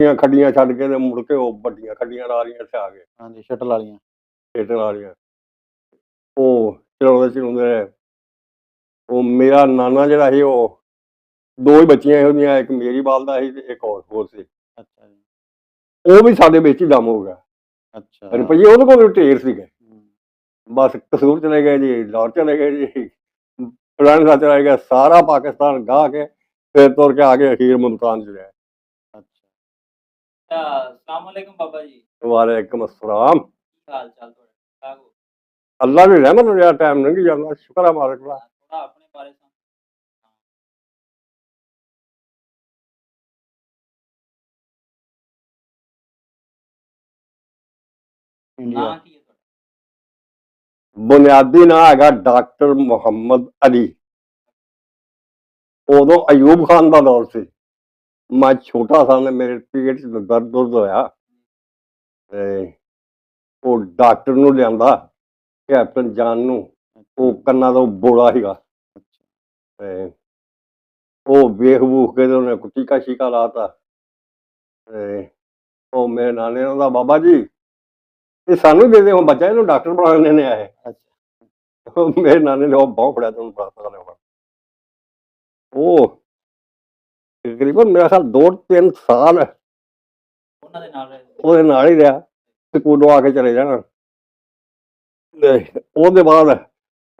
ਛੋਟੀਆਂ ਖੱਡੀਆਂ ਛੱਡ ਕੇ ਤੇ ਮੁੜ ਕੇ ਉਹ ਵੱਡੀਆਂ ਖੱਡੀਆਂ ਲਾਰੀਆਂ ਤੇ ਆ ਗਏ ਹਾਂਜੀ ਸ਼ਟਲ ਵਾਲੀਆਂ ਖੇਡਣ ਵਾਲੀਆਂ ਉਹ ਚਲਾਉਂਦੇ ਚਲਾਉਂਦੇ ਰਹੇ। ਉਹ ਮੇਰਾ ਨਾਨਾ ਜਿਹੜਾ ਸੀ ਉਹ ਦੋ ਹੀ ਬੱਚੀਆਂ ਸੀ ਉਹਦੀਆਂ ਇੱਕ ਮੇਰੀ ਬਾਲਦਾ ਸੀ ਤੇ ਇੱਕ ਹੋਰ ਹੋਰ ਸੀ। ਅੱਛਾ ਜੀ। ਉਹ ਵੀ ਸਾਡੇ ਵਿੱਚ ਹੀ ਦਮ ਹੋ ਗਿਆ। ਅੱਛਾ। ਰੁਪਈਏ ਉਹਦੇ ਕੋਲ ਵੀ ਢੇਰ ਸੀਗੇ। ਹੂੰ, ਬਸ ਕਸੂਰ ਚਲੇ ਗਏ ਜੀ ਲਾਹੌਰ ਚਲੇ ਗਏ ਜੀ। ਫਲਾਣੇ ਸਾਥ ਚਲੇ ਗਏ ਸਾਰਾ ਪਾਕਿਸਤਾਨ ਗਾਹ ਕੇ ਫਿਰ ਤੁਰ ਕੇ ਆ ਕੇ ਅਖੀਰ ਮੁਲਤਾਨ ਚ ਰਿਹਾ। ਅੱਛਾ ਅਸਲਾਮੁਅਲੈਕਮ ਬਾਬਾ ਜੀ। ਵਾਲੇਕਮ ਅਸਲਾਮ। ਕੀ ਹਾਲ ਚਾਲ ਤੁਹਾਡਾ? ਠੀਕ ਠਾਕ ਹੋ? ਅੱਲਾ ਦੀ ਰਹਿਮਤ ਨਾਲ ਜਿਹੜਾ ਟਾਈਮ ਲੰਘੀ ਜਾਂਦਾ ਸ਼ੁਕਰ ਹੈ ਮਾਲਕ ਦਾ ਥੋੜਾ ਆਪਣੇ ਬਾਰੇ ਸਾਨੂੰ ਇੰਡੀਆ। ਨਾਂ ਕੀ ਹੈ ਤੁਹਾਡਾ? ਬੁਨਿਆਦੀ ਨਾਂ ਹੈਗਾ ਡਾਕਟਰ ਮੁਹੰਮਦ ਅਲੀ। ਉਦੋਂ ਅਯੂਬ ਖਾਨ ਦਾ ਦੌਰ ਸੀ। ਮੈਂ ਛੋਟਾ ਸਾਂ ਤੇ ਮੇਰੇ ਪੇਟ 'ਚ ਦਰਦ ਦੁਰਦ ਹੋਇਆ ਤੇ ਉਹ ਡਾਕਟਰ ਨੂੰ ਲਿਆਂਦਾ ਕੈਪਟਨ ਜਾਨ ਨੂੰ। ਉਹ ਕੰਨਾਂ ਦਾ ਬੋੜਾ ਸੀਗਾ। ਤੇ ਉਹ ਵੇਖ ਵੂਖ ਕੇ ਤੇ ਉਹਨੇ ਕੋਈ ਟੀਕਾ ਸ਼ੀਕਾ ਲਾਤਾ। ਤੇ ਉਹ ਮੇਰੇ ਨਾਨੇ ਨੇ ਉਹਦਾ ਬਾਬਾ ਜੀ ਇਹ ਸਾਨੂੰ ਦੇ ਦੇ ਹੁਣ ਬੱਚਾ ਇਹਨੂੰ ਡਾਕਟਰ ਬਣਾਉਣੇ ਨੇ ਆਏ ਅੱਛਾ। ਮੇਰੇ ਨਾਨੇ ਨੇ ਉਹ ਬਹੁਤ ਫੜਿਆ ਤੁਹਾਨੂੰ ਪਤਾ ਲੱਗਦਾ ਉਹ ਤਕਰੀਬਨ ਮੇਰਾ ਖਿਆਲ ਦੋ ਤਿੰਨ ਸਾਲ ਉਹਨਾਂ ਦੇ ਨਾਲ ਉਹਦੇ ਨਾਲ ਹੀ ਰਿਹਾ ਸਕੂਲੋਂ ਆ ਕੇ ਚਲੇ ਜਾਣਾ। ਉਹਦੇ ਬਾਅਦ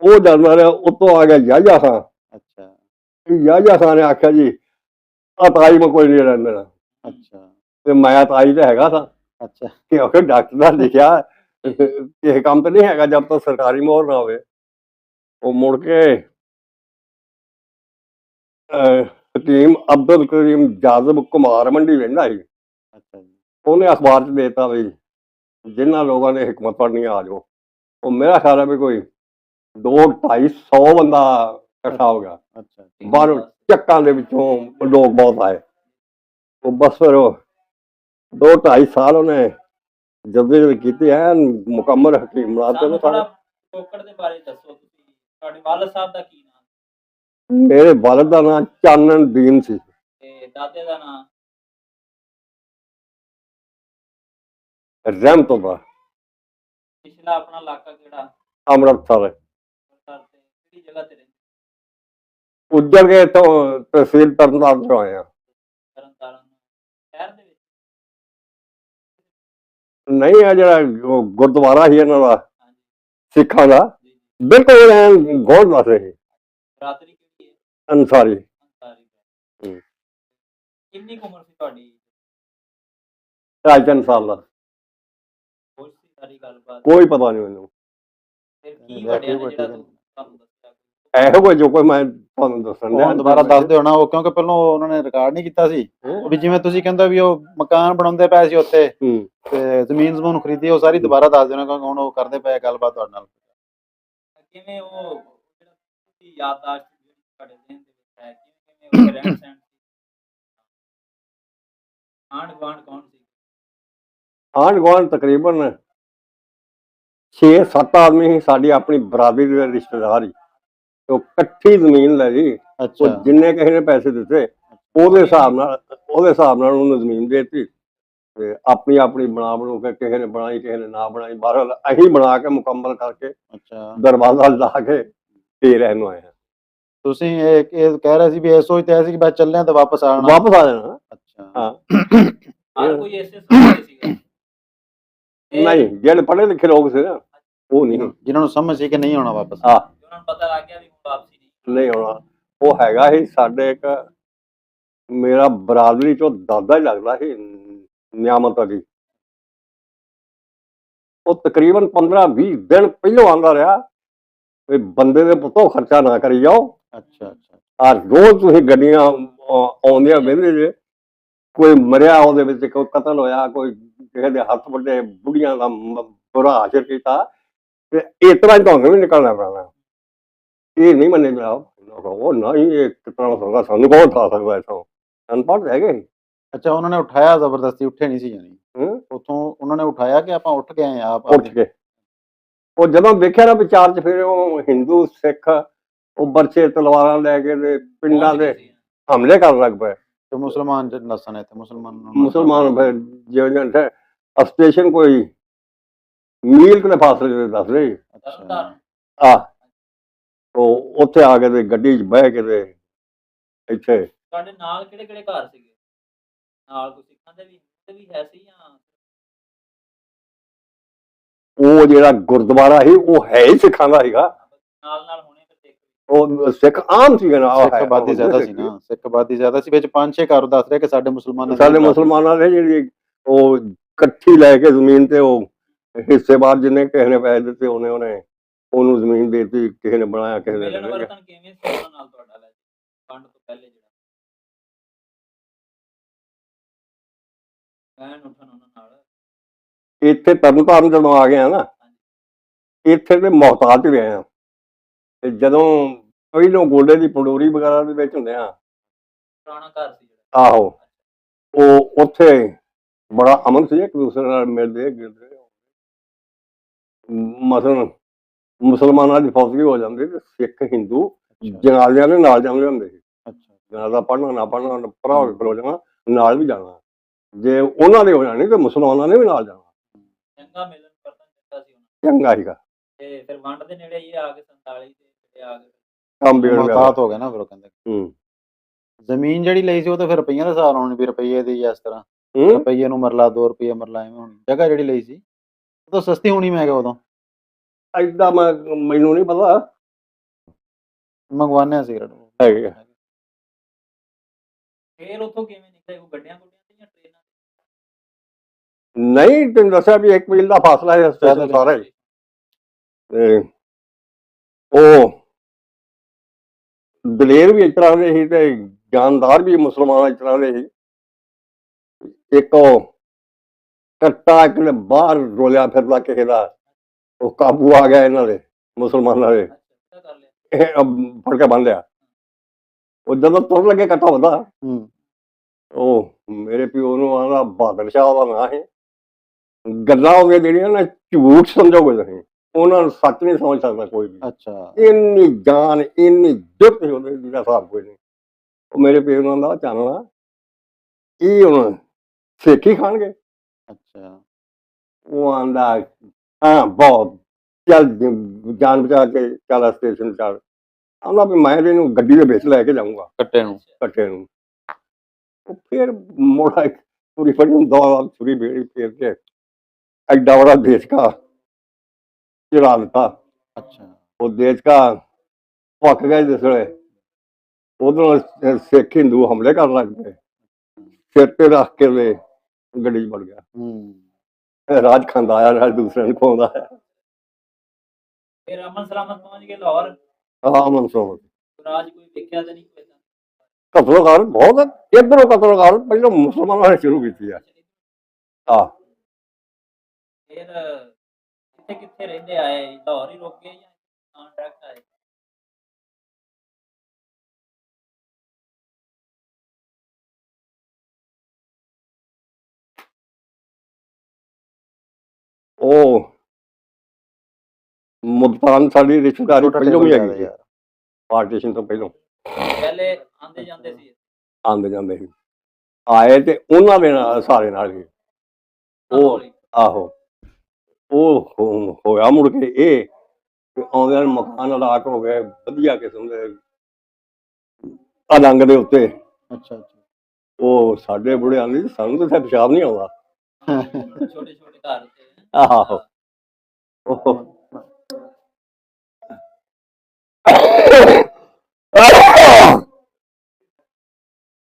ਉਹ ਜਾਂਦਾ ਰਿਹਾ ਉਤੋਂ ਆ ਗਿਆ ਯਾਇਆ ਖਾਂ ਅੱਛਾ। ਯਾਇਆ ਖਾਂ ਨੇ ਆਖਿਆ ਜੀ ਆ ਤਾਈ ਮੈਂ ਕੋਈ ਨਹੀਂ ਰਹਿਣ ਦੇਣਾ। ਅੱਛਾ। ਤੇ ਮੈਂ ਤਾਈ ਤੇ ਹੈਗਾ ਸਾਂ ਅੱਛਾ। ਕਿਉਂਕਿ ਡਾਕਟਰ ਦਾ ਲਿਖਿਆ ਇਹ ਕੰਮ ਤਾਂ ਨਹੀਂ ਹੈਗਾ ਜਦ ਤੱਕ ਸਰਕਾਰੀ ਮੋਹਰ ਨਾ ਹੋਵੇ। ਉਹ ਮੁੜ ਕੇ ਹਕੀਮ ਅਬਦੁਲ ਕਰੀਮ ਜਾਜ਼ਬ ਕੁਮਾਰ ਮੰਡੀ ਰਹਿੰਦਾ ਸੀ ਅੱਛਾ ਜੀ। ਉਹਨੇ ਅਖਬਾਰ 'ਚ ਦੇਤਾ ਵੀ ਜਿਨ੍ਹਾਂ ਲੋਕਾਂ ਨੇ ਹਕਮਤ ਪੜ੍ਹਨੀ ਆ ਜਾਓ। ਉਹ ਮੇਰਾ ਖਿਆਲ ਹੈ ਵੀ ਕੋਈ ਦੋ ਢਾਈ ਸੌ ਬੰਦਾ ਇਕੱਠਾ ਹੋ ਗਿਆ। ਅੱਛਾ ਬਾਹਰੋਂ ਚੱਕਾਂ ਦੇ ਵਿੱਚੋਂ ਲੋਕ ਬਹੁਤ ਆਏ। ਉਹ ਬਸ ਫਿਰ ਉਹ ਦੋ ਢਾਈ ਸਾਲ ਉਹਨੇ ਜਦ ਕੀਤੀ। ਐ ਮੁਕੰਮਲ ਹਕੀਮ ਰਾਤ ਦੇ ਕੋਕੜ ਬਾਰੇ ਦੱਸੋ ਤੁਸੀਂ। ਤੁਹਾਡੇ ਵਾਲਦ ਸਾਹਿਬ ਦਾ ਕੀ ਮੇਰੇ ਵਾਲਦ ਦਾ ਨਾਂ ਚਾਨਣ ਦੀਨ ਸੀ। ਤੇ ਦਾਦੇ ਦਾ ਨਾਮ ਰਹਿਮਤੁल्ला ਪਿਛਲਾ ਆਪਣਾ ਇਲਾਕਾ ਕਿਹੜਾ? ਅੰਮ੍ਰਿਤਸਰ। ਅੰਮ੍ਰਿਤਸਰ ਤੇ ਕਿਹੜੀ ਜਗ੍ਹਾ ਤੇ ਰਹਿੰਦੇ? ਉੱਜੜ ਗਏ ਤੋਂ ਤਹਿਸੀਲ ਤਰਨਤਾਰਨ ਤੋਂ ਆਏ ਆ ਤਰਨ ਤਾਰਨ ਸ਼ਹਿਰ ਦੇ ਵਿੱਚ? ਨਹੀਂ ਆ ਜਿਹੜਾ ਉਹ ਗੁਰਦੁਆਰਾ ਸੀ ਇਹਨਾਂ ਦਾ ਸਿੱਖਾਂ ਦਾ। ਬਿਲਕੁਲ ਗੋਲ ਪਾਸੇ ਸੀ ਬਰਾਦਰੀ ਅਨਸਾਰੀ। ਅੰਸਾਰੀ ਹੂੰ। ਕਿੰਨੀ ਕੁ ਉਮਰ ਸੀ ਤੁਹਾਡੀ? ਢਾਈ ਤਿੰਨ ਸਾਲ ਦਾ। ਕੋਈ ਸੀ ਸਾਰੀ ਗੱਲਬਾਤ? ਕੋਈ ਪਤਾ ਨਹੀਂ ਮੈਨੂੰ। ਫਿਰ ਕੀ ਨੇ ਵੱਡੇ ਜਿਹੜਾ ਨੇ। ਤੁਹਾਨੂੰ ਦੱਸਿਆ? ਇਹੋ ਕੋਈ ਜੋ ਕੋਈ ਮੈਂ ਤੁਹਾਨੂੰ ਦੱਸਣ ਉਹ ਦੁਬਾਰਾ ਦੱਸ ਦਿਓ ਨਾ ਉਹ ਕਿਉਂਕਿ ਪਹਿਲਾਂ ਉਹਨਾਂ ਨੇ ਰਿਕਾਰਡ ਨਹੀਂ ਕੀਤਾ ਸੀ। ਵੀ ਜਿਵੇਂ ਤੁਸੀਂ ਕਹਿੰਦੇ ਵੀ ਉਹ ਮਕਾਨ ਬਣਾਉਂਦੇ ਪਏ ਸੀ ਉੱਥੇ ਹੂੰ। ਤੇ ਜ਼ਮੀਨ ਜ਼ਮੂਨ ਖਰੀਦੀ ਉਹ ਸਾਰੀ ਦੁਬਾਰਾ ਦੱਸ ਦਿਓ ਨਾ ਕਿਉਂਕਿ ਹੁਣ ਉਹ ਕਰਦੇ ਪਏ ਗੱਲਬਾਤ ਤੁਹਾਡੇ ਨਾਲ। ਕਿਵੇਂ ਉਹ ਜਿਹੜਾ ਤੁਸੀਂ ਯਾਦਦਾਸ਼ਤ ਤੁਹਾਡੇ ਜ਼ਿਹਨ ਦੇ ਵਿੱਚ ਹੈ। ਕਿਵੇਂ ਕਿਵੇਂ ਉਹ ਰਹਿਣ ਸਹਿਣ ਸੀ? ਆਂਢ ਗੁਆਂਢ ਕੌਣ ਸੀ? ਆਂਢ ਗੁਆਂਢ ਤਕਰੀਬਨ 6-7 ਆਦਮੀ ਸੀ ਸਾਡੀ ਆਪਣੀ ਬਰਾਦਰੀ ਦੇ ਰਿਸ਼ਤੇਦਾਰ ਹੀ ਤੇ ਉਹ ਇਕੱਠੀ ਜ਼ਮੀਨ ਲੈ ਲਈ ਅੱਛਾ। ਉਹ ਜਿੰਨੇ ਕਿਸੇ ਨੇ ਪੈਸੇ ਦਿੱਤੇ ਉਹਦੇ ਹਿਸਾਬ ਨਾਲ ਉਹਦੇ ਹਿਸਾਬ ਨਾਲ ਉਹਨੂੰ ਜ਼ਮੀਨ ਦੇ ਦਿੱਤੀ। ਤੇ ਆਪਣੀ ਆਪਣੀ ਬਣਾ ਬਣੂ ਕੇ ਕਿਸੇ ਨੇ ਬਣਾਈ ਕਿਸੇ ਨੇ ਨਾ ਬਣਾਈ। ਬਾਹਰ ਅਸੀਂ ਬਣਾ ਕੇ ਮੁਕੰਮਲ ਕਰਕੇ ਅੱਛਾ। ਦਰਵਾਜ਼ਾ ਲਾ ਕੇ ਫੇਰ ਇਹਨੂੰ ਆਏ ਹਾਂ। ਤੁਸੀਂ ਇਹ ਇਹ ਕਹਿ ਰਹੇ ਸੀ ਵੀ ਇਹ ਸੋਚਦੇ ਐ ਸੀ ਕਿ ਬਸ ਚੱਲੇ ਆ ਤੇ ਵਾਪਸ ਆਣਾ ਵਾਪਸ ਆ ਜਾਣਾ। ਅੱਛਾ। ਹਾਂ। ਹਰ ਕੋਈ ਐਸੇ ਸਮਝਦੇ ਸੀਗਾ। ਇਹ ਨਹੀਂ ਜਿਹੜੇ ਪੜ੍ਹੇ ਲਿਖੇ ਲੋਕ ਸੀ ਨਾ ਉਹ ਨਹੀਂ। ਜਿਨ੍ਹਾਂ ਨੂੰ ਸਮਝ ਸੀ ਕਿ ਨਹੀਂ ਆਉਣਾ ਵਾਪਸ। ਆ ਉਹਨਾਂ ਨੂੰ ਪਤਾ ਲੱਗ ਗਿਆ ਵੀ ਵਾਪਸੀ ਨਹੀਂ। ਨਹੀਂ ਆਉਣਾ। ਉਹ ਹੈਗਾ ਸੀ ਸਾਡੇ ਇੱਕ ਮੇਰਾ ਬਰਾਦਰੀ ਚੋਂ ਦਾਦਾ ਹੀ ਲੱਗਦਾ ਸੀ ਨਿਆਮਤ ਅਲੀ। ਉਹ ਤਕਰੀਬਨ 15 20 ਦਿਨ ਪਹਿਲੋਂ ਆਂਦਾ ਰਿਹਾ ਵੀ ਬੰਦੇ ਦੇ ਪੁੱਤੋਂ ਖਰਚਾ ਨਾ ਕਰੀ ਜਾਓ। ਅੱਛਾ ਅੱਛਾ। ਆ ਰੋਜ਼ ਤੁਸੀਂ ਗੱਡੀਆਂ ਆਉਂਦੀਆਂ ਵੇਂਦੇ ਜੇ ਕੋਈ ਮਰਿਆ ਉਹਦੇ ਵਿੱਚ ਕੋਈ ਕਤਲ ਹੋਇਆ ਕੋਈ ਕਿਸੇ ਦੇ ਹੱਥ ਵੱਡੇ ਬੁੜੀਆਂ ਦਾ ਬੁਰਾ ਹਾਸ਼ਰ ਕੀਤਾ ਤੇ ਤਰ੍ਹਾਂ ਹੀ ਤੁਹਾਨੂੰ ਵੀ ਨਿਕਲਣਾ ਪੈਣਾ। ਇਹ ਨਹੀਂ ਮੰਨੇ ਮੇਰਾ ਉਹ ਨਹੀਂ ਇਹ ਕਿਤਨਾ ਹੋ ਸਕਦਾ ਸਾਨੂੰ ਕੌਣ ਉਠਾ ਸਕਦਾ ਇਥੋਂ? ਅਨਪੜ੍ਹ ਹੈਗੇ ਸੀ। ਅੱਛਾ ਉਹਨਾਂ ਨੇ ਉਠਾਇਆ ਜ਼ਬਰਦਸਤੀ ਉੱਠੇ ਨਹੀਂ ਸੀ ਜਾਨੀ ਉਥੋਂ ਉਹਨਾਂ ਨੇ ਉਠਾਇਆ ਕਿ ਆਪਾਂ ਉੱਠ ਆ ਆਪ ਉੱਠ ਕੇ। ਉਹ ਜਦੋਂ ਵੇਖਿਆ ਨਾ ਵਿਚਾਰ ਚ ਫਿਰ ਉਹ ਹਿੰਦੂ ਸਿੱਖ ਉਹ ਬਰਛੇ ਤਲਵਾਰਾਂ ਲੈ ਕੇ ਤੇ ਪਿੰਡਾਂ ਦੇ। ਹਮਲੇ ਕਰਨ ਲੱਗ ਪਏ। ਤੇ ਮੁਸਲਮਾਨ ਚ ਨਸਣ ਇੱਥੇ ਮੁਸਲਮਾਨ ਮੁਸਲਮਾਨ ਫਿਰ ਜਿਉਂ ਜਿਉਂ ਸਟੇਸ਼ਨ ਕੋਈ ਮੀਲ ਦੇ ਫਾਸਲੇ ਤੇ ਦੱਸ ਰਹੇ। ਤਰਨਤਾਰਨ ਆ। ਉਹ ਉੱਥੇ ਆ ਕੇ ਤੇ ਗੱਡੀ 'ਚ ਬਹਿ ਕੇ ਤੇ ਇੱਥੇ ਤੁਹਾਡੇ ਨਾਲ ਕਿਹੜੇ ਕਿਹੜੇ ਘਰ ਸੀਗੇ? ਨਾਲ ਕੋਈ ਸਿੱਖਾਂ ਦੇ ਵੀ ਦੇ ਵੀ ਹੈ ਸੀ ਜਾਂ ਉਹ ਜਿਹੜਾ ਗੁਰਦੁਆਰਾ ਸੀ ਉਹ ਹੈ ਹੀ ਸਿੱਖਾਂ ਦਾ ਸੀਗਾ। ਨਾਲ ਨਾਲ ਤੇ ਉਹ ਸਿੱਖ ਆਮ ਸੀਗਾ ਨਾ ਸਿੱਖ ਆਬਾਦੀ ਜ਼ਿਆਦਾ ਸੀ ਨਾ ਸਿੱਖ ਆਬਾਦੀ ਜ਼ਿਆਦਾ ਸੀ ਵਿੱਚ ਪੰਜ ਛੇ ਘਰ ਦੱਸ ਰਹੇ ਕਿ ਸਾਡੇ ਮੁਸਲਮਾਨਾਂ ਦੀ ਸਾਡੇ ਮੁਸਲਮਾਨਾਂ ਦੇ ਜਿਹੜੀ ਉਹ ਇਕੱਠੀ ਲੈ ਕੇ ਜ਼ਮੀਨ ਤੇ ਉਹ ਹਿੱਸੇਵਾਰ ਜਿੰਨੇ ਕਿਸੇ ਨੇ ਪੈਸੇ ਦਿੱਤੇ ਉਹਨੇ ਉਹਨੇ ਉਹਨੂੰ ਜ਼ਮੀਨ ਦੇ ਦਿੱਤੀ ਕਿਸੇ ਨੇ ਬਣਾਇਆ ਕਿਸੇ ਨੇ ਮਿਲਣ ਨਹੀਂ। ਵਰਤਨ ਕਿਵੇਂ ਸੀ ਉਹਨਾਂ ਨਾਲ ਤੁਹਾਡਾ ਲੈ ਵੰਡ ਤੋਂ ਪਹਿਲੇ ਜਿਹੜਾ ਬਹਿਣ ਉੱਠਣ ਉਹਨਾਂ ਨਾਲ। ਇੱਥੇ ਤਰਨਤਾਰਨ ਜਦੋਂ ਆ ਗਿਆ ਨਾ ਇੱਥੇ ਤੇ ਮੁਹਤਾਜ ਰਹੇ ਆ। ਤੇ ਜਦੋਂ ਪਹਿਲੋਂ ਗੋਡੇ ਦੀ ਪੰਡੋਰੀ ਵਗੈਰਾ ਦੇ ਵਿੱਚ ਹੁੰਦੇ ਆ। ਪੁਰਾਣਾ ਘਰ ਸੀ ਜਿਹੜਾ। ਆਹੋ। ਉਹ ਉੱਥੇ ਬੜਾ ਅਮਨ ਸੀ ਇੱਕ ਦੂਸਰੇ ਨਾਲ ਮਿਲਦੇ ਗਿਲਦੇ ਮਸਲਨ ਮੁਸਲਮਾਨਾਂ ਦੀ ਫੌਜੀ ਹੋ ਜਾਂਦੀ ਤੇ ਸਿੱਖ ਹਿੰਦੂ ਜਨਾਜ਼ਿਆਂ ਦੇ ਨਾਲ ਜਾਂਦੇ ਹੁੰਦੇ ਸੀ। ਅੱਛਾ। ਜਨਾਜ਼ਾ ਪੜ੍ਹਨਾ ਨਾ ਪੜ੍ਹਨਾ ਭਰਾ ਹੋ। ਕੇ ਖਲੋ ਜਾਣਾ ਨਾਲ ਵੀ ਜਾਣਾ। ਜੇ ਉਹਨਾਂ ਦੇ ਹੋ ਜਾਣੀ ਤੇ ਮੁਸਲਮਾਨਾਂ ਨੇ ਵੀ ਨਾਲ ਜਾਣਾ। ਚੰਗਾ ਮਿਲਣ ਵਰਤਨ ਚੰਗਾ ਸੀ ਉਹਨਾਂ ਚੰਗਾ ਸੀਗਾ। ਤੇ ਫਿਰ ਵੰਡ ਦੇ ਨੇੜੇ ਹੀ ਆ ਕੇ 47 ਤੇ ਜਿਹੜੇ ਆ ਗਏ ਕੰਮ ਵਿਗੜ ਗਿਆ। ਹੋ ਗਿਆ ਨਾ ਫਿਰ ਉਹ ਕਹਿੰਦੇ। ਹੂੰ। ਜ਼ਮੀਨ ਜਿਹੜੀ ਲਈ ਸੀ ਉਹ ਤਾਂ ਫਿਰ ਰੁਪਈਆਂ ਦੇ ਹਿਸਾਬ ਨਾਲ ਹੋਣੀ ਵੀ ਰੁਪਈਏ ਦੀ ਇਸ ਤਰ੍ਹਾਂ। ਹੂੰ। ਰੁਪਈਏ ਨੂੰ ਮਰਲਾ 2 ਰੁਪਈਏ ਮਰਲਾ ਐਵੇਂ ਹੋਣੀ। ਜਗ੍ਹਾ ਜਿਹੜੀ ਲਈ ਸੀ ਉਹ ਤਾਂ ਸਸਤੀ ਹੋਣੀ ਮੈਂ ਕਿਹਾ ਉਦੋਂ। ਐਦਾਂ ਮੈਂ ਮੈਨੂੰ ਨਹੀਂ ਪਤਾ। ਮੰਗਵਾਨੇ ਆ ਸਿਗਰਟ। ਹੈਗੇ ਆ। ਫਿਰ ਉੱਥੋਂ ਕਿਵੇਂ ਨਿਕਲੇ ਉਹ ਗੱਡੀਆਂ ਗੁੱਡੀਆਂ ਤੇ ਜਾਂ ਟ੍ਰੇਨਾਂ ਨਹੀਂ ਤੈਨੂੰ ਦੱਸਿਆ ਵੀ ਇੱਕ ਮੀਲ ਦਾ ਫਾਸਲਾ ਹੈ ਸਟੇਸ਼ਨ ਸਾਰਾ ਹੀ। ਤੇ ਉਹ ਦਲੇਰ ਵੀ ਇਸ ਤਰ੍ਹਾਂ ਦੇ ਸੀ ਤੇ ਜਾਨਦਾਰ ਵੀ ਮੁਸਲਮਾਨ ਇਸ ਤਰ੍ਹਾਂ ਦੇ ਸੀ। ਇੱਕ ਕੱਟਾ ਇੱਕ ਨੇ ਬਾਹਰ ਰੋਲਿਆ ਫਿਰਦਾ ਕਿਸੇ ਦਾ ਉਹ ਕਾਬੂ ਆ ਗਿਆ ਇਹਨਾਂ ਦੇ ਮੁਸਲਮਾਨਾਂ ਦੇ। ਇਹ ਫੜ ਕੇ ਬੰਨ ਲਿਆ। ਉਹ ਜਦੋਂ ਤੁਰ ਲੱਗੇ ਕੱਟਾ ਹੁੰਦਾ ਉਹ ਮੇਰੇ ਪਿਓ ਨੂੰ ਆਂਦਾ ਬਹਾਦਰ ਸ਼ਾਹ ਦਾ ਨਾਂ ਹੈ ਗੱਲਾਂ ਹੋ ਗਈਆਂ ਜਿਹੜੀਆਂ ਨਾ ਝੂਠ ਸਮਝੋਗੇ ਤੁਸੀਂ। ਉਹਨਾਂ ਨੂੰ ਸੱਚ ਨਹੀਂ ਸਮਝ ਸਕਦਾ ਕੋਈ ਵੀ। ਅੱਛਾ। ਇੰਨੀ ਜਾਨ ਇੰਨੀ ਜੁੱਤ ਸੀ ਉਹਦੇ ਜਿਹਦਾ ਹਿਸਾਬ ਕੋਈ ਨਹੀਂ। ਉਹ ਮੇਰੇ ਪਿਓ ਨੂੰ ਆਂਦਾ ਚਾਨਣਾ ਇਹ ਹੁਣ ਸੇਖੀ ਖਾਣਗੇ? ਅੱਛਾ। ਉਹ ਆਂਦਾ ਹਾਂ ਬਹੁਤ। ਚੱਲ ਜਾਨ ਬਚਾ ਕੇ ਚੱਲ ਸਟੇਸ਼ਨ ਚੱਲ। ਆਂਦਾ ਵੀ ਮੈਂ ਇਹਨੂੰ ਗੱਡੀ ਦੇ ਵਿੱਚ ਲੈ ਕੇ ਜਾਊਂਗਾ। ਕੱਟੇ ਨੂੰ। ਕੱਟੇ ਨੂੰ। ਉਹ ਫਿਰ ਮੋੜਾ ਪੂਰੀ ਫੜੀ ਨੂੰ ਦੋ ਪੂਰੀ ਬੇੜੀ ਫੇਰ ਕੇ ਐਡਾ ਬੜਾ ਦੇਸ਼ ਕਾ ਚੜਾ ਦਿੱਤਾ। ਅੱਛਾ। ਉਹ ਦੇਸ਼ ਕਾ ਪੱਕ ਗਿਆ ਜਿਸ ਵੇਲੇ। ਉਧਰੋਂ ਸਿੱਖ ਹਿੰਦੂ ਹਮਲੇ ਕਰਨ ਲੱਗ ਪਏ ਸਿਰ ਤੇ ਰੱਖ ਕੇ ਵੇ ਗੱਡੀ 'ਚ ਵੜ ਗਿਆ। ਹੂੰ। ਰਾਜ ਖਾਂਦਾ ਆਇਆ ਨਾਲ ਦੂਸਰੇ ਨੂੰ ਖਵਾਉਂਦਾ ਆਇਆ ਫਿਰ ਅਮਨ ਸਲਾਮਤ ਪਹੁੰਚ ਗਏ ਲਾਹੌਰ? ਆਹ ਮਨਸੂਰ ਰਾਜ ਕੋਈ ਵੇਖਿਆ ਤਾਂ ਨਹੀਂ ਕੋਈ ਏਦਾਂ। ਕਤਲੋਗਾਰ ਬਹੁਤ ਇਧਰੋਂ ਕਤਲੋਗਾਰ ਪਹਿਲਾਂ ਮੁਸਲਮਾਨਾਂ ਨੇ ਸ਼ੁਰੂ ਕੀਤੀ ਆ। ਆ ਫਿਰ ਕਿੱਥੇ ਕਿੱਥੇ ਰਹਿੰਦੇ ਆਏ ਲਾਹੌਰ ਹੀ ਰੁਕ ਜਾਂ ਨਾਂ ਡਾਇਰੈਕਟ ਆਏ? ਉਹ ਮੁਲਤਾਨ ਸਾਡੀ ਰਿਸ਼ਤੇਦਾਰੀ ਛੋਟਾ ਪਹਿਲਾਂ ਵੀ ਟੇਬਲ ਹੈਗੀ ਸੀ। ਪਾਰਟੀਸ਼ਨ ਤੋਂ ਪਹਿਲਾਂ। ਪਹਿਲੇ ਆਂਦੇ ਜਾਂਦੇ ਸੀ? ਆਉਂਦੇ ਜਾਂਦੇ ਸੀ। ਆਏ ਤੇ ਉਹਨਾਂ ਦੇ ਨਾਲ ਸਾਰੇ ਨਾਲ ਹੀ। ਉਹ ਆਹੋ। ਉਹ ਹੋ- ਹੋਇਆ ਮੁੜ ਕੇ ਇਹ ਕਿ ਆਉਂਦੇ ਨੂੰ ਮਕਾਨ ਅਲਾਟ ਹੋ ਗਏ ਵਧੀਆ ਕਿਸਮ ਦੇ ਅਲੰਗ ਦੇ ਉੱਤੇ। ਅੱਛਾ ਅੱਛਾ। ਉਹ ਸਾਡੇ ਬੁੜੇ ਆਂਦੇ ਸਾਨੂੰ ਤਾਂ ਇੱਥੇ ਪਿਸ਼ਾਬ ਨਹੀਂ ਆਉਂਦਾ। ਛੋਟੇ ਛੋਟੇ ਘਰ ਤੇ। ਆਹੋ। ਉਹ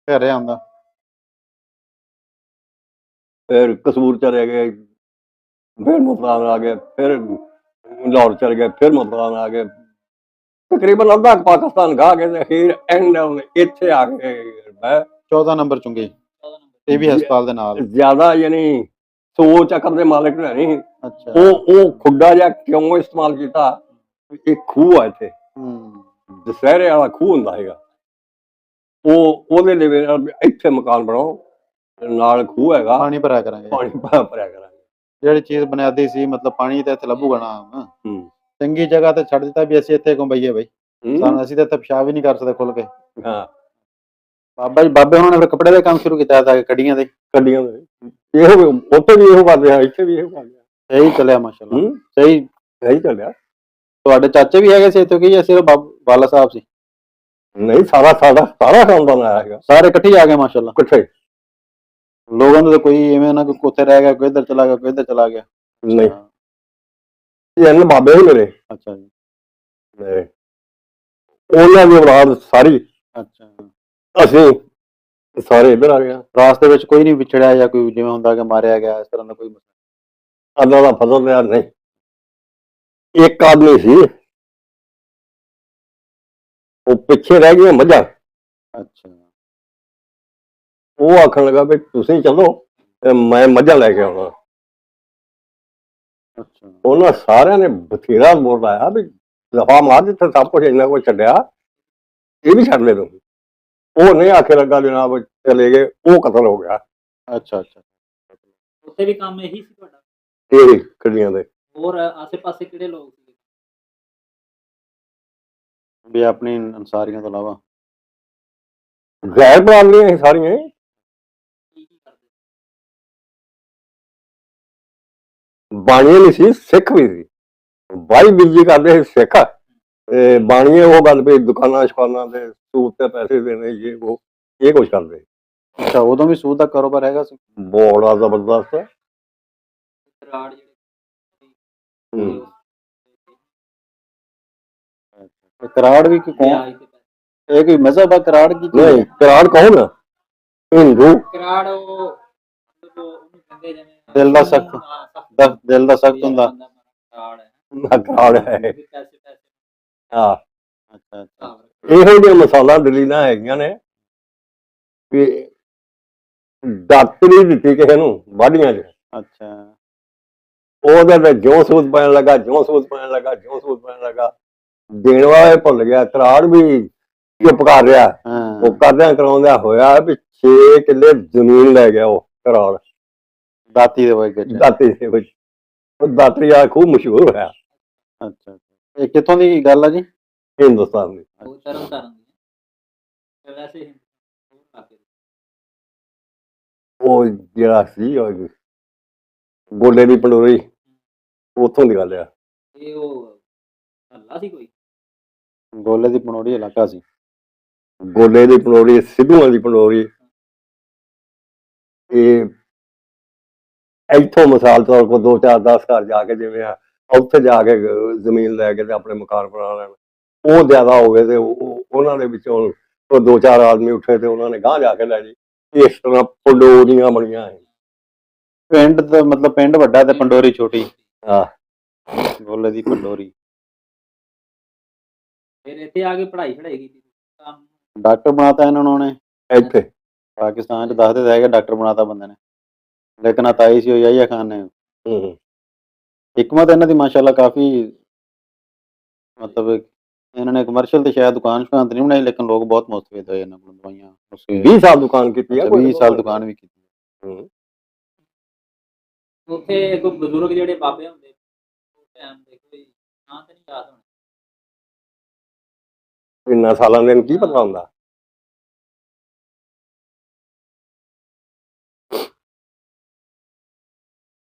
ਘਰੇ ਆਉਂਦਾ। ਫਿਰ ਕਸੂਰ ਚਲੇ ਗਏ ਫਿਰ ਮੁਲਤਾਨ ਆ ਗਏ ਫਿਰ ਲਾਹੌਰ ਚਲੇ ਗਏ ਫਿਰ ਮੁਲਤਾਨ ਆ ਗਏ। ਤਕਰੀਬਨ ਅੱਧਾ ਪਾਕਿਸਤਾਨ ਗਾ ਕੇ ਤੇ ਅਖੀਰ ਐਂਡ ਇੱਥੇ ਆ ਕੇ ਮੈਂ 14 ਨੰਬਰ ਚੁੰਗੀ। 14 ਨੰਬਰ ਟੀਵੀ ਹਸਪਤਾਲ ਦੇ ਨਾਲ। ਜ਼ਿਆਦਾ ਯਾਨੀ ਸੋਚ ਅਕਲ ਦੇ ਮਾਲਕ ਨਹੀਂ। ਅੱਛਾ। ਉਹ ਉਹ ਖੁੱਡਾ ਜਿਹਾ ਕਿਉਂ ਇਸਤੇਮਾਲ ਕੀਤਾ? ਇਹ ਖੂਹ ਆ ਇੱਥੇ। ਹੂੰ। ਦਸਹਿਰੇ ਵਾਲਾ ਖੂਹ ਹੁੰਦਾ ਹੈਗਾ। ਉਹ ਉਹਦੇ ਲਈ ਵੀ ਇੱਥੇ ਮਕਾਨ ਬਣਾਓ। ਨਾਲ ਖੂਹ ਹੈਗਾ। ਪਾਣੀ ਭਰਿਆ ਕਰਾਂਗੇ। ਪਾਣੀ ਭਰਿਆ ਕਰਾਂਗੇ। ਜਿਹੜੀ ਚੀਜ਼ ਬੁਨਿਆਦੀ ਸੀ ਮਤਲਬ ਪਾਣੀ ਤਾਂ ਇੱਥੇ ਲੱਭੂਗਾ ਨਾ। ਹੂੰ। ਚੰਗੀ ਜਗ੍ਹਾ ਤੇ ਛੱਡ ਦਿੱਤਾ ਵੀ ਅਸੀਂ ਇੱਥੇ ਘੁੰਮਈਏ ਬਈ? ਹੂੰ। ਸਾਨੂੰ ਅਸੀਂ ਤਾਂ ਇੱਥੇ ਪਿਸ਼ਾਬ ਹੀ ਨਹੀਂ ਕਰ ਸਕਦੇ ਖੁੱਲ ਕੇ। ਹਾਂ। ਬਾਬਾ ਜੀ ਬਾਬੇ ਉਹਨਾਂ ਨੇ ਫਿਰ ਕੱਪੜੇ ਦਾ ਕੰਮ ਸ਼ੁਰੂ ਕੀਤਾ ਤਾਂ ਕੜੀਆਂ ਦੇ। ਕੱਢੀਆਂ ਦੇ। ਇਹੋ ਉੱਥੇ ਵੀ ਇਹੋ ਕਰਦੇ ਆ ਇੱਥੇ ਵੀ ਇਹੋ ਕਰਦੇ ਆ। ਸਹੀ ਚੱਲਿਆ ਮਾਸ਼ਾਅੱਲਾ। ਹੂੰ। ਸਹੀ। ਨਹੀਂ ਚੱਲਿਆ। ਤੁਹਾਡੇ ਚਾਚੇ ਵੀ ਹੈਗੇ ਸੀ ਇੱਥੇ ਕਿ ਜਾਂ ਸਿਰਫ ਬਾਬ- ਬਾਲਾ ਸਾਹਿਬ ਸੀ? ਨਹੀਂ ਸਾਰਾ ਸਾਡਾ ਸਾਰਾ ਖਾਨਦਾਨ ਆਇਆ ਹੈਗਾ ਸਾਰੇ ਇਕੱਠੇ ਹੀ ਆ ਗਏ ਮਾਸ਼ਾਅੱਲਾ। ਕਿੱਥੇ ਲੋਕਾਂ ਨੂੰ ਤਾਂ ਕੋਈ ਐਵੇਂ ਨਾ ਕੋਈ ਉੱਥੇ ਰਹਿ ਗਿਆ ਕੋਈ ਇੱਧਰ ਚਲਾ ਗਿਆ ਕੋਈ ਇੱਧਰ ਚਲਾ ਗਿਆ। ਨਹੀਂ। ਹਾਂ, ਇਹਨਾਂ ਬਾਬੇ ਹੀ ਮੇਰੇ ਅੱਛਾ ਜੀ। ਤੇ ਉਹਨਾਂ ਦੀ ਔਲਾਦ ਸਾਰੀ। ਅੱਛਾ। ਅਸੀਂ ਸਾਰੇ ਇੱਧਰ ਆ ਗਏ। ਹਾਂ। ਰਾਸਤੇ ਵਿੱਚ ਕੋਈ ਨਹੀਂ ਵਿਛੜਿਆ ਜਾਂ ਕੋਈ ਜਿਵੇਂ ਹੁੰਦਾ ਕਿ ਮਾਰਿਆ ਗਿਆ ਇਸ ਤਰ੍ਹਾਂ ਦਾ ਕੋਈ ਮਸਲਾ ਅੱਲਾ ਦਾ ਫਜ਼ਲ ਹੈ ਨਹੀਂ। ਇੱਕ ਆਦਮੀ ਸੀ। ਉਹ ਪਿੱਛੇ ਰਹਿ ਗਈਆਂ ਮੱਝਾਂ। ਅੱਛਾ। ਉਹ ਆਖਣ ਲੱਗਾ ਵੀ ਤੁਸੀਂ ਚਲੋ ਤੇ ਮੈਂ ਮੱਝਾਂ ਲੈ ਕੇ ਆਉਣਾ। ਅੱਛਾ। ਉਹਨਾਂ ਸਾਰਿਆਂ ਨੇ ਬਥੇਰਾ ਲਾਇਆ ਵੀ ਦਫਾ ਮਾਰ ਦਿੱਤਾ ਸਭ ਕੁਝ ਇੰਨਾ ਕੁਝ ਛੱਡਿਆ। ਇਹ ਵੀ ਛੱਡ ਲੈ ਤੂੰ। ਉਹ ਨਹੀਂ ਆਖੇ ਲੱਗਾ ਜਨਾਬ ਚਲੇ ਗਏ ਉਹ ਕਤਲ ਹੋ ਗਿਆ। ਅੱਛਾ ਅੱਛਾ। ਉੱਥੇ ਵੀ ਕੰਮ ਇਹੀ ਸੀ ਤੁਹਾਡਾ? ਇਹ ਕਿੜੀਆਂ ਦੇ। ਹੋਰ ਆਸੇ-ਪਾਸੇ ਕਿਹੜੇ ਲੋਕ ਸੀ? ਵੀ ਆਪਣੀ ਅਨਸਾਰੀਆਂ ਤੋਂ ਇਲਾਵਾ। ਗੈਰ ਬਰਾਦਰੀਆਂ ਇਹ ਸਾਰੀਆਂ ਹੀ। ਬਾਣੀਏ ਨਹੀਂ ਸੀ ਸਿੱਖ ਵੀ ਸੀ ਬਾਈ ਬਿਰਜੀ ਕਰਦੇ ਸੀ ਸਿੱਖ ਤੇ ਬਾਣੀਏ ਉਹ ਗੱਲ ਵੀ ਦੁਕਾਨਾਂ ਸ਼ੁਕਾਨਾਂ ਦੇ ਸੂਤ ਤੇ ਪੈਸੇ ਦੇਣੇ ਇਹ ਉਹ ਇਹ ਕੁਝ ਕਰਦੇ ਅੱਛਾ ਉਦੋਂ ਵੀ ਸੂਦ ਦਾ ਕਾਰੋਬਾਰ ਹੈਗਾ ਸੀ ਬੋੜਾ ਜ਼ਬਰਦਸਤ ਹੈ ਰਾੜ ਜਿਹੜੇ ਹੂੰ। ਤੇ ਕਰਾੜ ਵੀ ਕਿ ਕੌਣ ਤੇ। ਇਹ ਕੋਈ ਮਜ਼ਹਬ ਆ ਕਰਾੜ ਕੀ? ਨਹੀਂ ਕਰਾਰ ਕੌਣ? ਹਿੰਦੂ ਕਰਾੜ ਉਹ ਜਿਵੇਂ ਦਿਲ ਦਾ ਸਖ਼ਤ। ਦਾ- ਦਿਲ ਦਾ ਸਖਤ ਹੁੰਦਾ। ਨਾ ਕਰਾਰ ਹੈ। ਵੀ ਪੈਸੇ ਪੈਸੇ। ਹਾਂ। ਅੱਛਾ। ਇਹੋ ਜਿਹੀਆਂ ਮਸਾਲਾ ਦਲੀਲਾਂ ਹੈਗੀਆਂ ਨੇ ਕਿ ਡਾਕਟਰੀ ਦਿੱਤੀ ਕਿਸੇ ਨੂੰ ਵਾਢੀਆਂ 'ਚ। ਅੱਛਾ। ਉਹਦੇ ਤੇ ਜਿਉਂ ਸੂਤ ਪੈਣ ਲੱਗਾ ਜਿਉਂ ਸੂਤ ਪੈਣ ਲੱਗਾ ਜਿਉਂ ਸੂਤ ਪੈਣ ਲੱਗਾ। ਦੇਣ ਵਾਲੇ ਭੁੱਲ ਗਿਆ ਕਰਾਰ ਵੀ ਚੁੱਪ ਕਰ ਰਿਹਾ। ਉਹ ਕਰਦਿਆਂ ਕਰਾਉਂਦਿਆਂ ਹੋਇਆ ਵੀ 6 ਕਿੱਲੇ ਜ਼ਮੀਨ ਲੈ ਗਿਆ ਉਹ ਕਰਾਰ ਦਾਤੀ ਦੇ ਵਗੇ ਚ। ਦਾਤੀ ਦੇ ਵਿੱਚ ਉਹ ਦਾਤਰੀ ਆ ਖੂਬ ਮਸ਼ਹੂਰ ਹੋਇਆ। ਅੱਛਾ। ਇਹ ਕਿੱਥੋਂ ਦੀ ਗੱਲ ਆ ਜੀ? ਹਿੰਦੁਸਤਾਨ ਦੀ। ਉਹ ਦੀ ਵੈਸੇ ਜਿਹੜਾ ਸੀ ਉਹ ਗੋਲੇ ਦੀ ਪੰਡੋਰੀ। ਉੱਥੋਂ ਦੀ ਗੱਲ ਆ। ਇਹ ਉਹ ਹੱਲਾ ਸੀ ਕੋਈ? ਗੋਲੇ ਦੀ ਪਨੋੜੀ ਇਲਾਕਾ ਸੀ। ਗੋਲੇ ਦੀ ਪੰਡੋਰੀ ਸਿੱਧੂਆਂ ਦੀ ਪੰਡੋਰੀ। ਇਹ ਇੱਥੋਂ ਮਿਸਾਲ ਤੌਰ ਕੋ 2 4 10 ਘਰ ਜਾ ਕੇ ਜਿਵੇਂ ਆ ਉੱਥੇ ਜਾ ਕੇ ਗ- ਜ਼ਮੀਨ ਲੈ ਕੇ ਤੇ ਆਪਣੇ ਮਕਾਨ ਬਣਾ ਲੈਣ। ਉਹ ਜ਼ਿਆਦਾ ਹੋਵੇ ਤੇ ਉਹ- ਉਹ- ਉਹਨਾਂ ਦੇ ਵਿੱਚੋਂ ਉਹ ਦੋ ਚਾਰ ਆਦਮੀ ਉੱਠੇ ਤੇ ਉਹਨਾਂ ਨੇ ਗਾਂਹ ਜਾ ਕੇ ਲੈ ਜੀ ਇਸ ਤਰ੍ਹਾਂ ਪੰਡੋਰੀਆਂ ਬਣੀਆਂ ਹੈ ਪਿੰਡ ਦਾ ਮਤਲਬ ਪਿੰਡ ਵੱਡਾ ਤੇ ਪੰਡੋਰੀ ਛੋਟੀ। ਹਾਂ। ਗੋਲੇ ਦੀ ਪੰਡੋਰੀ। ਫਿਰ ਇੱਥੇ ਆ ਕੇ ਪੜ੍ਹਾਈ ਛੜਾਈ ਕੀਤੀ। ਡਾਕਟਰ ਬਣਾਤਾ ਇਹਨਾਂ ਨੂੰ ਇੱਥੇ। ਪਾਕਿਸਤਾਨ ਚ ਦੱਸਦੇ ਤਾਂ ਹੈਗੇ ਡਾਕਟਰ ਬਣਾਤਾ ਬੰਦੇ ਨੇ। ਲੇਕਿਨ ਆਤਾਈ ਸੀ ਉਹ ਯਾਹੀਆ ਖਾਨ ਨੇ। ਹੂੰ ਹਕਮਤ ਇਹਨਾਂ ਦੀ ਮਾਸ਼ਾਅੱਲਾ ਕਾਫੀ ਮਤਲਬ ਇਹਨਾਂ ਨੇ ਕਮਰਸ਼ੀਅਲ ਤੇ ਸ਼ਾਇਦ ਦੁਕਾਨ ਸ਼ੁਕਾਨ ਤੇ ਨਹੀਂ ਬਣਾਈ ਲੇਕਿਨ ਲੋਕ ਬਹੁਤ ਮੁਸਤਫਿਦ ਹੋਏ ਇਹਨਾਂ ਕੋਲ ਦਵਾਈਆਂ ਉਸੇ 20 ਸਾਲ ਦੁਕਾਨ ਕੀਤੀ ਆ 20 ਸਾਲ ਦੁਕਾਨ ਵੀ ਕੀਤੀ। ਹੂੰ। ਉੱਥੇ ਕੋਈ ਬਜ਼ੁਰਗ ਜਿਹੜੇ ਬਾਬੇ ਹੁੰਦੇ ਉਹ ਟਾਈਮ ਦੇ ਕੋਈ ਨਾਂ ਤੇ ਨਹੀਂ ਯਾਦ ਹੋਣਾ। ਇੰਨਾ ਸਾਲਾਂ ਦੇ ਨੂੰ ਕੀ ਪਤਾ ਹੁੰਦਾ?